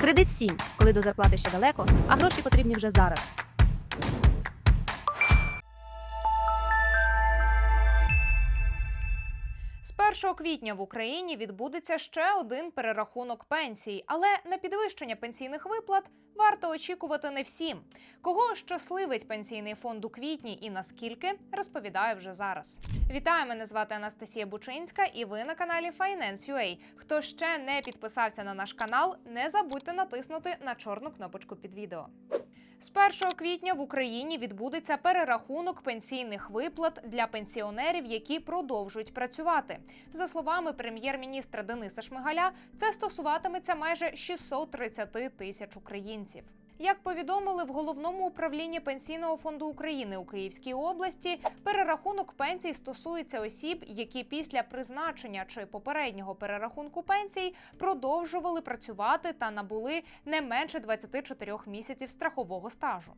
Кредит 7, коли до зарплати ще далеко, а гроші потрібні вже зараз. 1 квітня в Україні відбудеться ще один перерахунок пенсій, але на підвищення пенсійних виплат варто очікувати не всім. Кого щасливить пенсійний фонд у квітні і наскільки розповідаю вже зараз. Вітаю, мене звати Анастасія Бучинська, і ви на каналі Finance.ua. Хто ще не підписався на наш канал, не забудьте натиснути на чорну кнопочку під відео. З 1 квітня в Україні відбудеться перерахунок пенсійних виплат для пенсіонерів, які продовжують працювати. За словами прем'єр-міністра Дениса Шмигаля, це стосуватиметься майже 630 тисяч українців. Як повідомили в головному управлінні пенсійного фонду України у Київській області, перерахунок пенсій стосується осіб, які після призначення чи попереднього перерахунку пенсій продовжували працювати та набули не менше 24 місяців страхового стажу.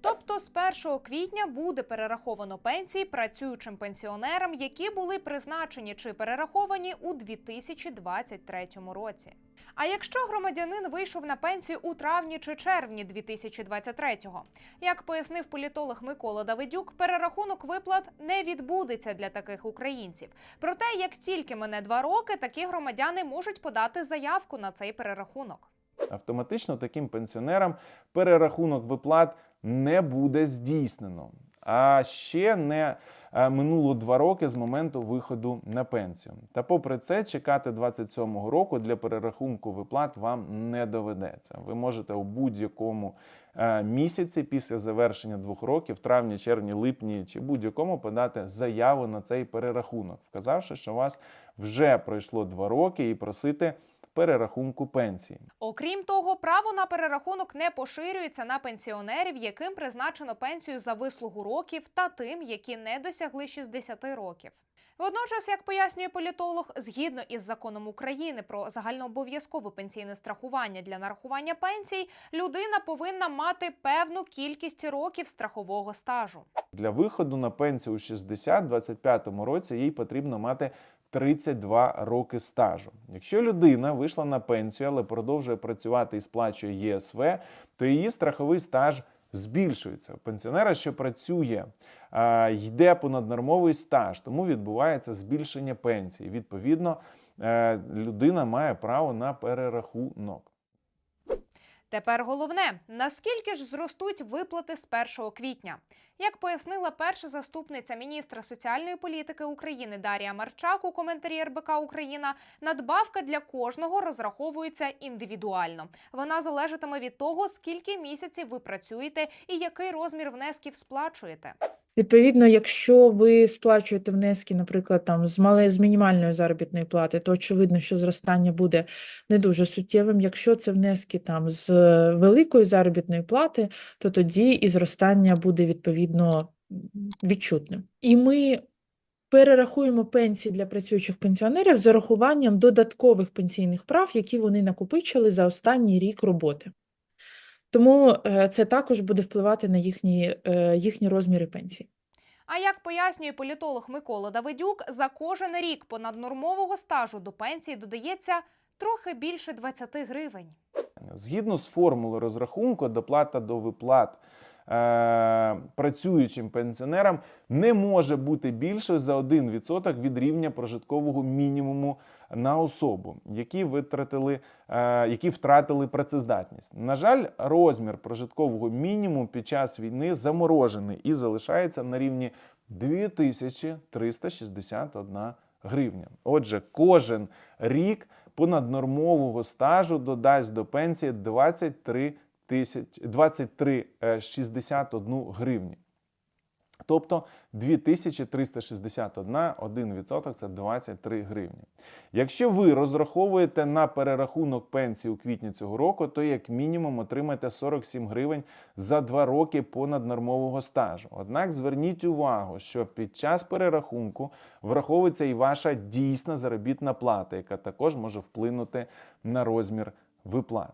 Тобто з 1 квітня буде перераховано пенсії працюючим пенсіонерам, які були призначені чи перераховані у 2023 році. А якщо громадянин вийшов на пенсію у травні чи червні 2023-го, як пояснив політолог Микола Давидюк, перерахунок виплат не відбудеться для таких українців. Проте, як тільки мине два роки, такі громадяни можуть подати заявку на цей перерахунок. Автоматично таким пенсіонерам перерахунок виплат не буде здійснено. А ще не е, минуло два роки з моменту виходу на пенсію. Та попри це, чекати 27-го року для перерахунку виплат вам не доведеться. Ви можете у будь-якому е, місяці після завершення двох років, травні, червні, липні чи будь-якому подати заяву на цей перерахунок, вказавши, що у вас вже пройшло два роки і просити перерахунку пенсії. Окрім того, право на перерахунок не поширюється на пенсіонерів, яким призначено пенсію за вислугу років, та тим, які не досягли 60 років. Водночас, як пояснює політолог, згідно із законом України про загальнообов'язкове пенсійне страхування для нарахування пенсій, людина повинна мати певну кількість років страхового стажу. Для виходу на пенсію у 60 25 році їй потрібно мати 32 роки стажу. Якщо людина вийшла на пенсію, але продовжує працювати і сплачує ЄСВ, то її страховий стаж збільшується. У пенсіонера, що працює, йде понаднормовий стаж, тому відбувається збільшення пенсії. Відповідно, е, людина має право на перерахунок. Тепер головне, наскільки ж зростуть виплати з 1 квітня? Як пояснила перша заступниця міністра соціальної політики України Дарія Марчак у коментарі РБК Україна, надбавка для кожного розраховується індивідуально. Вона залежатиме від того, скільки місяців ви працюєте і який розмір внесків сплачуєте. Відповідно, якщо ви сплачуєте внески, наприклад, там з мале з мінімальної заробітної плати, то очевидно, що зростання буде не дуже суттєвим. Якщо це внески там з великої заробітної плати, то тоді і зростання буде відповідно відчутним. І ми перерахуємо пенсії для працюючих пенсіонерів з урахуванням додаткових пенсійних прав, які вони накопичили за останній рік роботи. Тому е, це також буде впливати на їхні, е, їхні розміри пенсій. А як пояснює політолог Микола Давидюк, за кожен рік понаднормового стажу до пенсії додається трохи більше 20 гривень. Згідно з формулою розрахунку, доплата до виплат е, працюючим пенсіонерам не може бути більшою за 1% від рівня прожиткового мінімуму на особу, які витратили, е, які втратили працездатність. На жаль, розмір прожиткового мінімуму під час війни заморожений і залишається на рівні 2361 гривня. Отже, кожен рік понаднормового стажу додасть до пенсії 23 тисяч 23 е, 61 гривні. Тобто 2361, 1% це 23 гривні. Якщо ви розраховуєте на перерахунок пенсії у квітні цього року, то як мінімум отримаєте 47 гривень за 2 роки понаднормового стажу. Однак зверніть увагу, що під час перерахунку враховується і ваша дійсна заробітна плата, яка також може вплинути на розмір виплат.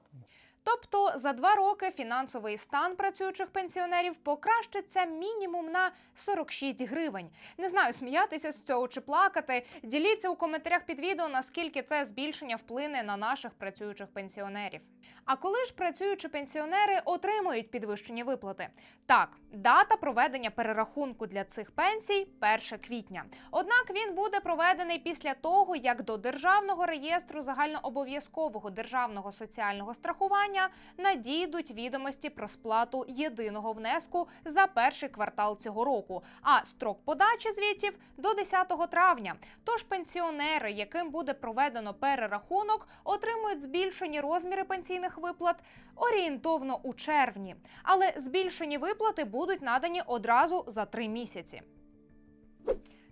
Тобто за два роки фінансовий стан працюючих пенсіонерів покращиться мінімум на 46 гривень. Не знаю, сміятися з цього чи плакати. Діліться у коментарях під відео, наскільки це збільшення вплине на наших працюючих пенсіонерів. А коли ж працюючі пенсіонери отримують підвищені виплати? Так, дата проведення перерахунку для цих пенсій 1 квітня. Однак він буде проведений після того, як до державного реєстру загальнообов'язкового державного соціального страхування надійдуть відомості про сплату єдиного внеску за перший квартал цього року. А строк подачі звітів до 10 травня. Тож пенсіонери, яким буде проведено перерахунок, отримують збільшені розміри пенсійних виплат орієнтовно у червні. Але збільшені виплати будуть надані одразу за три місяці.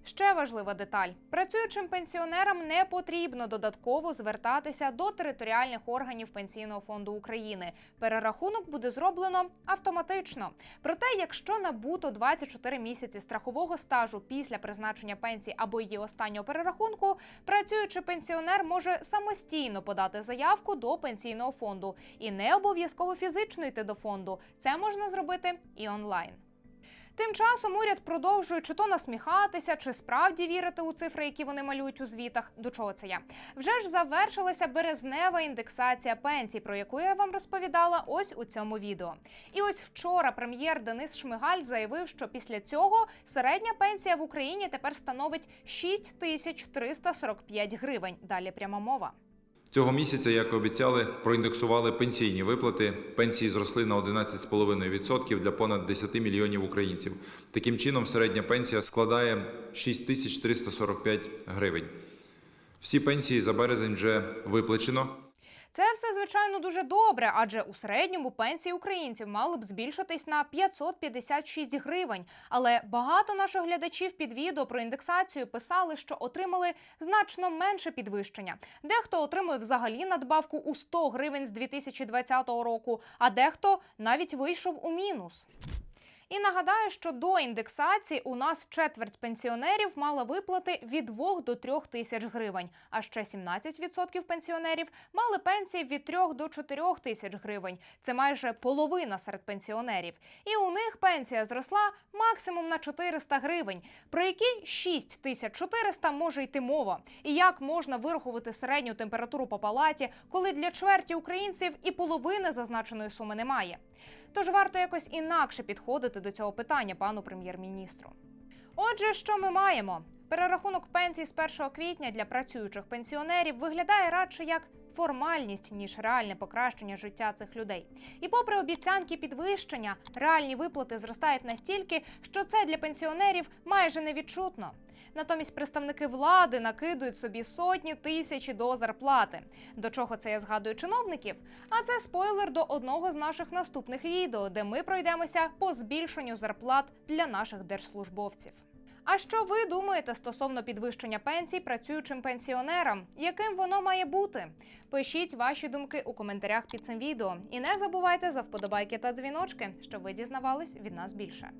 Ще важлива деталь: працюючим пенсіонерам не потрібно додатково звертатися до територіальних органів пенсійного фонду України. Перерахунок буде зроблено автоматично. Проте, якщо набуто 24 місяці страхового стажу після призначення пенсії або її останнього перерахунку, працюючий пенсіонер може самостійно подати заявку до пенсійного фонду і не обов'язково фізично йти до фонду. Це можна зробити і онлайн. Тим часом уряд продовжує чи то насміхатися, чи справді вірити у цифри, які вони малюють у звітах. До чого це я? Вже ж завершилася березнева індексація пенсій, про яку я вам розповідала ось у цьому відео. І ось вчора прем'єр Денис Шмигаль заявив, що після цього середня пенсія в Україні тепер становить 6345 гривень. Далі пряма мова. Цього місяця, як і обіцяли, проіндексували пенсійні виплати. Пенсії зросли на 11,5% для понад 10 мільйонів українців. Таким чином, середня пенсія складає 6345 гривень. Всі пенсії за березень вже виплачено. Це все звичайно дуже добре, адже у середньому пенсії українців мали б збільшитись на 556 гривень. Але багато наших глядачів під відео про індексацію писали, що отримали значно менше підвищення. Дехто отримує взагалі надбавку у 100 гривень з 2020 року, а дехто навіть вийшов у мінус. І нагадаю, що до індексації у нас четверть пенсіонерів мала виплати від 2 до 3 тисяч гривень, а ще 17% пенсіонерів мали пенсії від 3 до 4 тисяч гривень. Це майже половина серед пенсіонерів. І у них пенсія зросла максимум на 400 гривень. Про які 6400 може йти мова? І як можна вирахувати середню температуру по палаті, коли для чверті українців і половини зазначеної суми немає? Тож варто якось інакше підходити до цього питання пану прем'єр-міністру. Отже, що ми маємо? Перерахунок пенсій з 1 квітня для працюючих пенсіонерів виглядає радше як формальність ніж реальне покращення життя цих людей. І попри обіцянки підвищення, реальні виплати зростають настільки, що це для пенсіонерів майже невідчутно. Натомість представники влади накидують собі сотні тисячі до зарплати. До чого це я згадую чиновників? А це спойлер до одного з наших наступних відео, де ми пройдемося по збільшенню зарплат для наших держслужбовців. А що ви думаєте стосовно підвищення пенсій працюючим пенсіонерам? Яким воно має бути? Пишіть ваші думки у коментарях під цим відео. І не забувайте за вподобайки та дзвіночки, щоб ви дізнавались від нас більше.